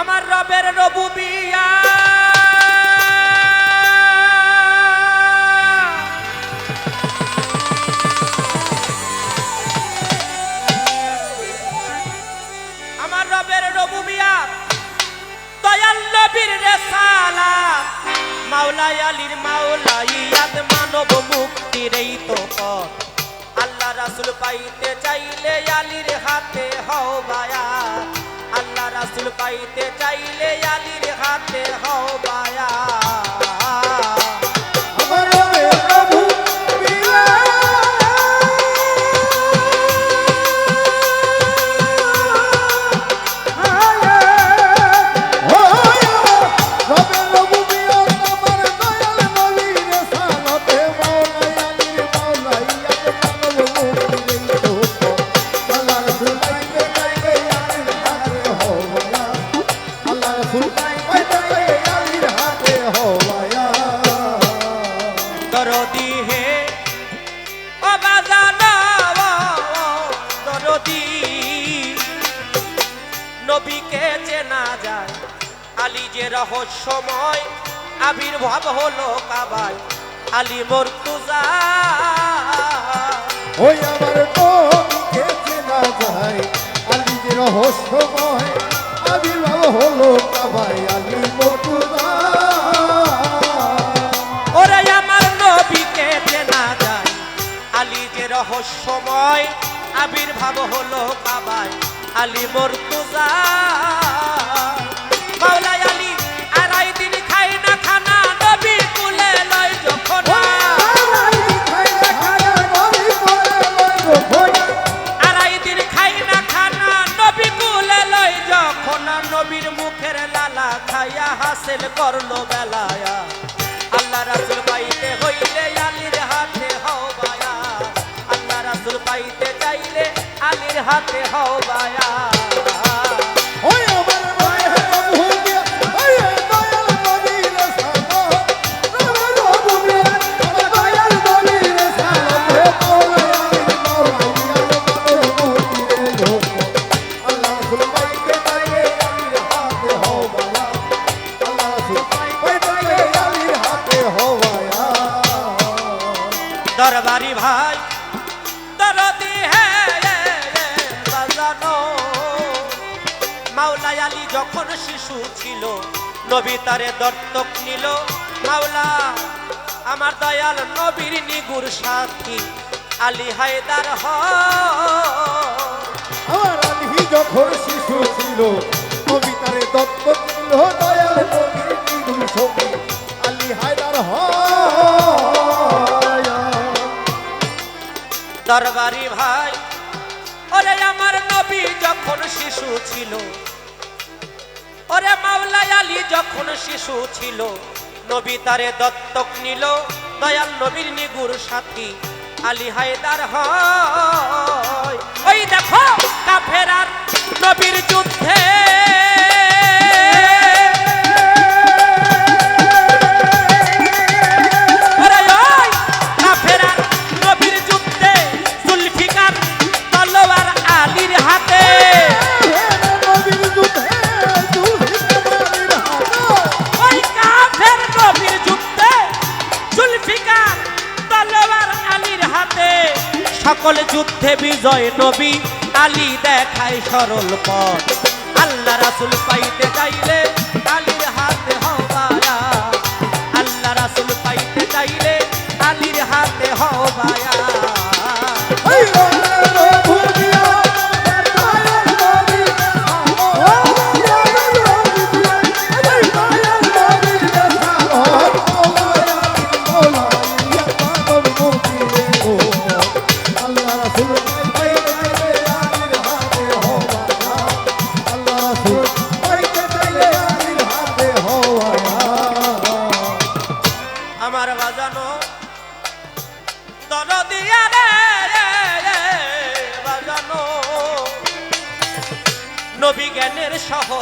আমার রবের রবুবিয়া আমার রবের রবুবিয়া দয়াল নবীর রেসালা। মাওলাই আলীর মাওলাইয়াদ মানব মুক্তির এই তো পথ আল্লাহ রাসুল পাইতে চাইলে আলীর হাতে হও বায়া রাসুল পাইতে চাইলে আলির হাতে হও বায়া। কাবায় আলী মর্তুজা। ওই আমার নবীকে চেনা যায় আলী যে রহস্যময় আবির্ভাব হলো কাবাই আলী মতুদা ওরে আমার নবীকে চেনা যায় আলী যে রহস্যময় আবির্ভাব হলো কাবায় আলী মর্তুজা। মাওলাই মাওলা আলী যখন শিশু ছিল নবী তারে দত্তক নিল। মাওলা আমার দয়াল নবীর নিগুর সাথী আলী হায়দার হ। আমার আলী যখন শিশু ছিল কবিতারে দত্ত ছিল দয়াল নবীর আলী হায়দার হয় দরবারি ভাই ওরে আমার নবী যখন শিশু ছিল ওরে মাওলা আলী, যখন শিশু ছিল, নবী তারে দত্তক নিল, দয়াল নবীর নিগুর সাথী আলী হায়দার হয়। ওই দেখো কাফেরার নবীর যুদ্ধে বিজয় নবী আলী দেখায় সরল পথ। আল্লাহ রাসুল পাইতে চাইলে আলীর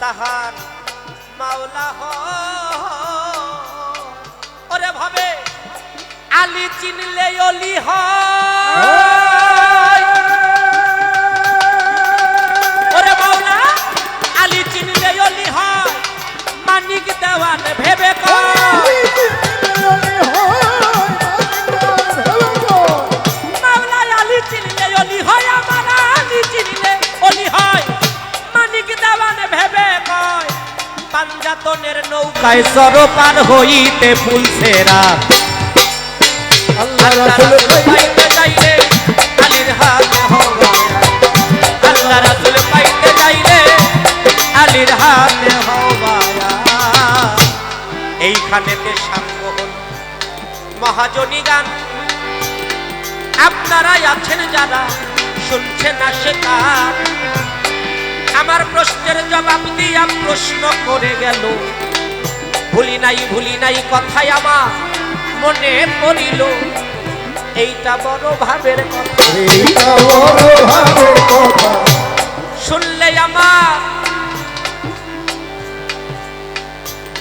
তাহার মাওলা হ। ওরে ভাবে আলী চিনলে অলি হয়। নৌকায় সরপার হইতে ফুলছেরা আল্লাহ আল্লাহ রাসূল পাইতে যাইলে আলীর হাতে হওয়া আল্লাহ রাসূল পাইতে যাইলে আলীর হাতে হওয়া এইখানেতে সাঙ্গ হল মহাজনী গান। আপনারাই আছেন যারা শুনছেন না সেটা আমার প্রশ্নের জবাব দিয়া প্রশ্ন করে গেল। ভুলি নাই ভুলি নাই কথাই আমার মনে পড়িল। এইটা বড় ভাবের কথা। শুনলে আমার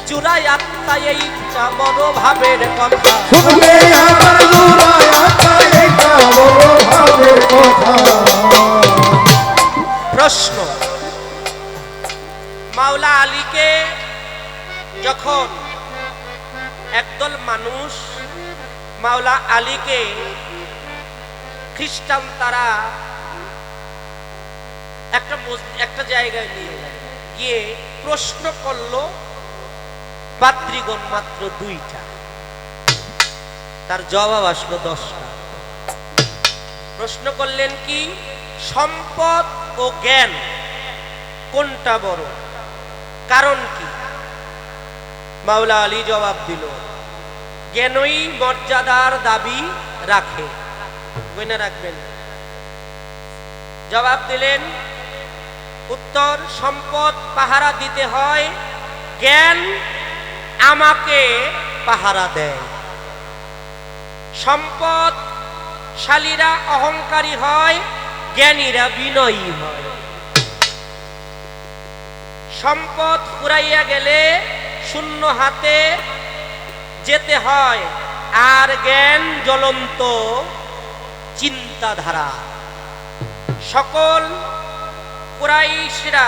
চূড়াই আত্মা এইটা বড় ভাবের কথা। শুনলে আমার জোড়ায় আত্মা এইটা বড় ভাবের কথা। প্রশ্ন মাওলা আলীকে যখন একদল মানুষ মাওলা আলীকে খ্রিস্টান তারা একটা একটা জায়গায় নিয়ে গিয়ে প্রশ্ন করল পাত্রীগণ মাত্র দুইটা। তার জবাব আসলো দশটা। প্রশ্ন করলেন কি, সম্পদ ও জ্ঞান কোনটা বড়? কারণ কি? মাওলা আলী জবাব দিল জ্ঞানই মর্যাদার দাবি রাখে? রাখবেন। জবাব দিলেন, উত্তর, সম্পদ পাহারা দিতে হয়, জ্ঞান আমাকে পাহারা দেয়। সম্পদ শালীরা অহংকারী হয়, জ্ঞানীরা বিনয়ী হয়। সম্পদ ফুরাইয়া গেলে শূন্য হাতে যেতে হয়। আর জ্ঞান জ্বলন্ত চিন্তাধারা। সকল কুরাইশরা,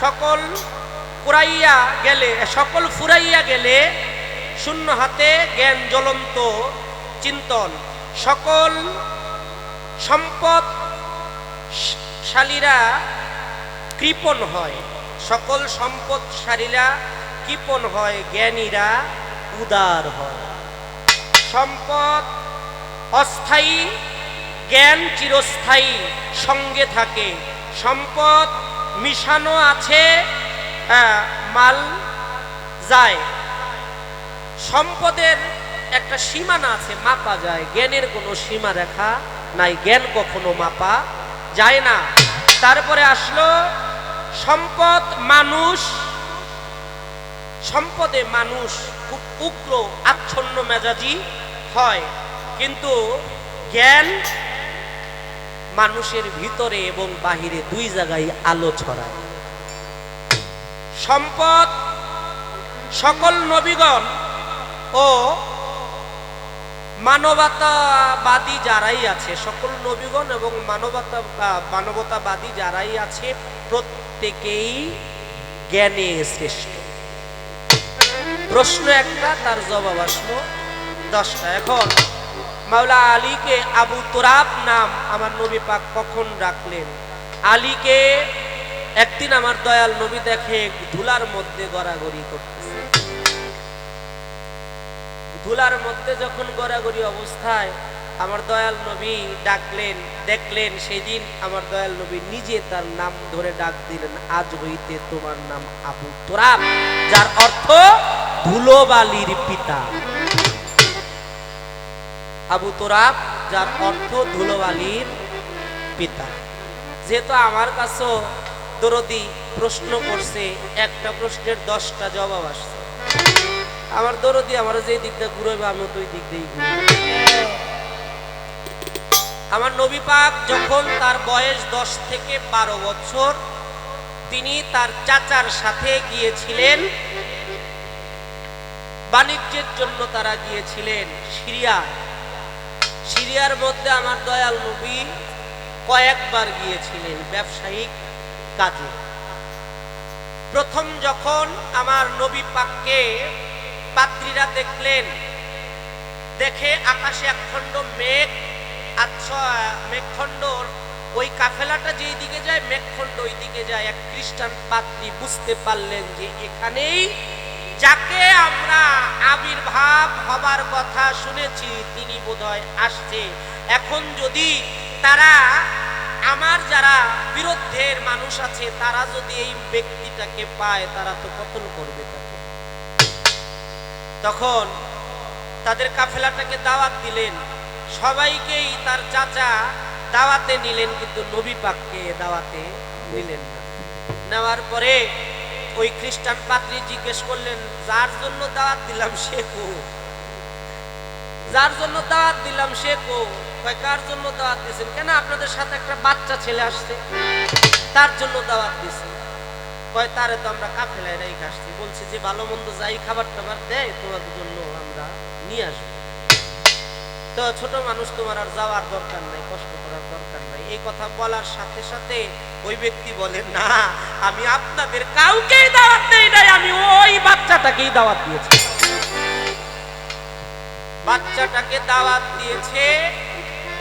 সকল কুরাইয়া গেলে, সকল ফুরাইয়া গেলে শূন্য হাতে জ্ঞান জ্বলন্ত চিন্তন। সকল সম্পদ শালীরা কৃপণ হয়। সকল সম্পদশালীরা কৃপণ হয় জ্ঞানীরা উদার হয়। সম্পদ অস্থায়ী জ্ঞান চিরস্থায়ী সঙ্গে থাকে। সম্পদ মিশানো আছে আহ, মাল যায়। সম্পদের একটা সীমানা আছে মাপা যায়। জ্ঞানের কোনো সীমা রেখা নাই জ্ঞান কখনো মাপা যায় না। তারপরে আসলো সম্পদ মানুষ সম্পদে মানুষ খুব উগ্র, আচ্ছন্ন মেজাজি হয়। কিন্তু জ্ঞান মানুষের ভিতরে এবং বাহিরে দুই জায়গায় আলো ছড়ায়। সম্পদ সকল নবীগণ ও মানবতাবাদী যারাই আছে, সকল নবীগণ এবং মানবতা মানবতাবাদী যারাই আছে, প্রত্যেকেই জ্ঞানে শ্রেষ্ঠ। প্রশ্ন একটা, তার জবাব আসলো দশটা। এখন মাওলা আলীকে আবু তোরাব নাম আমার নবী পাক কখন রাখলেন আলীকে একদিন আমার দয়াল নবী দেখে ধুলার মধ্যে গড়াগড়ি করতেছে। ধুলার মধ্যে যখন গড়াগড়ি অবস্থায় আমার দয়াল নবী ডাকলেন, দেখলেন সেদিন আমার দয়াল নবী নিজে তার নাম ধরে ডাক দিলেন, আজ হইতে তোমার নাম আবু তোরাব। যার অর্থ ধুলোবালির পিতা। আবু তোরাব, যার অর্থ ধুলোবালির পিতা। যেহেতু আমার কাছেও দরদি প্রশ্ন করছে, একটা প্রশ্নের দশটা জবাব আসছে। আমার দরদি আমার যে দিকটা ঘুরবে আমি তো ওই দিক দিয়েই আমার নবী পাক যখন তার বয়স দশ থেকে বারো বছর, তিনি তার চাচার সাথে গিয়েছিলেন বাণিজ্যের জন্য তারা গিয়েছিলেন সিরিয়া সিরিয়ার মধ্যে আমার দয়াল নবী কয়েকবার গিয়েছিলেন ব্যবসায়িক কাজে। প্রথম যখন আমার নবী পাককে পাত্রীরা দেখলেন, দেখে আকাশে একখণ্ড মেঘ আচ্ছা মেঘখণ্ডর ওই কাফেলাটা যেই দিকে যায়, মেঘখণ্ড ওই দিকে যায়। এক খ্রিস্টান পাত্রী বুঝতে পারলেন যে এখানেই যাকে আমরা আবির্ভাব হবার কথা শুনেছি, তিনি বোধহয় আসছে। এখন যদি তারা, আমার যারা বিরুদ্ধের মানুষ আছে, তারা যদি এই ব্যক্তিটাকে পায়, তারা তো কতল করবে তাকে তখন তাদের কাফেলাটাকে দাওয়াত দিলেন। সবাইকেই তার চাচা দাওয়াতে নিলেন, কিন্তু নবী পাককে দাওয়াতে নিলেন না। নেওয়ার পরে ওই খ্রিস্টান পাত্রী জিজ্ঞেস করলেন, যার জন্য দাওয়াত দিলাম সে কো? যার জন্য দাওয়াত দিলাম সে কো? কার জন্য দাওয়াত দিয়েছেন? কেন আপনাদের সাথে একটা বাচ্চা ছেলে আসছে, তার জন্য দাওয়াত দিয়েছেন কয়, তারে তো আমরা কাফেলায় রেখে আসছি। বলছি যে, ভালো মন্দ যাই খাবার টাবার দেয়, তোমাদের জন্য আমরা নিয়ে আসব। তো ছোট মানুষ তোমার আর যাওয়ার দরকার নাই, কষ্ট করার দরকার এই কথা বলার সাথে সাথে ওই ব্যক্তি বলে, না, আমি আপনাদের কাউকেই দাওয়াত দেই নাই, আমি ওই বাচ্চাটাকেই দাওয়াত দিয়েছি। বাচ্চাটাকে দাওয়াত দিয়েছে,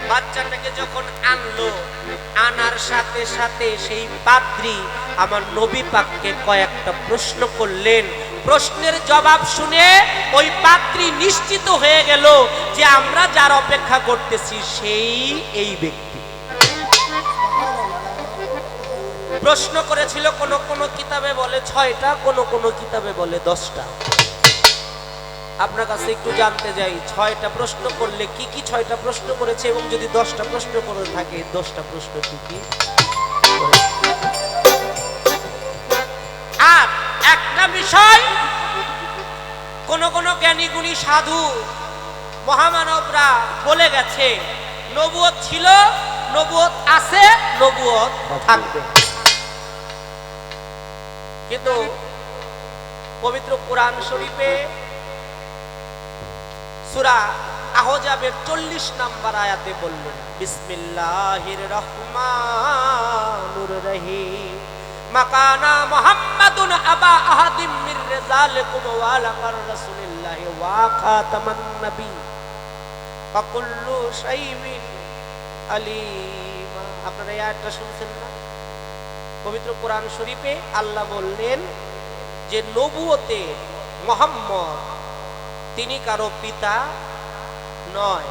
বাচ্চাটাকে যখন আনলো, আনার সাথে সাথে সেই পাদ্রী আমার নবী পাককে কয়েকটা প্রশ্ন করলেন। প্রশ্নের জবাব শুনে ওই পাত্রী নিশ্চিত হয়ে গেল যে আমরা যার অপেক্ষা করতেছি সেই এই ব্যক্তি। প্রশ্ন করেছিল, কোন কোন কিতাবে বলে ছয়টা, কোন কোন কিতাবে বলে দশটা। আপনার কাছে একটু জানতে যাই ছয়টা প্রশ্ন করলে কি কি ছয়টা প্রশ্ন করেছে এবং যদি দশটা প্রশ্ন করে থাকে, দশটা প্রশ্ন কি কি? আর একটা বিষয়, কোন কোন জ্ঞানী গুণী সাধু, মহামানবরা বলে গেছে, নবুয়ত ছিল, নবুয়ত আছে, নবুয়ত থাকবে। কিন্তু পবিত্র কোরআন শরীফে সুরা আহজাবের চল্লিশ নাম্বার আয়াতে বললেন, বিসমিল্লাহির রহমানুর রহিম। মাকানা মুহাম্মাদুন আবা আহাদিম মির রিজালিকুম ওয়া লাকার রাসূলিল্লাহি ওয়া খাতামান নবী। ফাকুল্লু শাইইন আলিমা। আপনারা এই আয়াতটা শুনছেন না? পবিত্র কোরআন শরীফে আল্লাহ বললেন যে নবুয়তে মোহাম্মদ তিনি কারও পিতা নয়।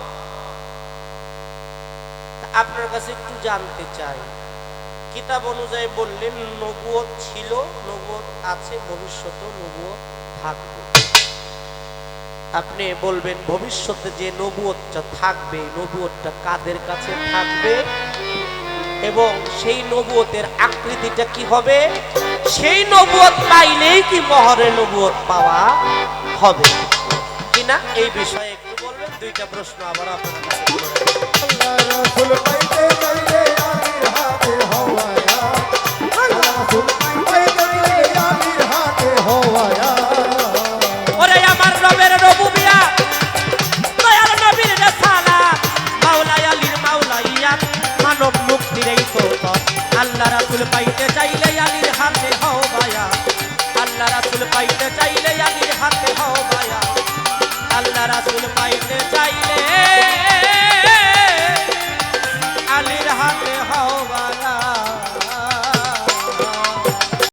আপনার কাছে একটু জানতে চাই। কিতাব অনুযায়ী বললেন নবুয়ত ছিল, নবুয়ত আছে, ভবিষ্যতেও নবুয়ত থাকবে। আপনি বলবেন ভবিষ্যতে যে নবুয়তটা থাকবে, নবুয়তটা কাদের কাছে থাকবে? এবং সেই নবুয়তের আকৃতিটা কি হবে? সেই নবুয়ত পাইলেই কি মহরে নবুয়ত পাওয়া হবে। কিনা? এই বিষয়ে একটু বলবেন, দুইটা প্রশ্ন আবার আপনার রাসূল পাইতে চাইলে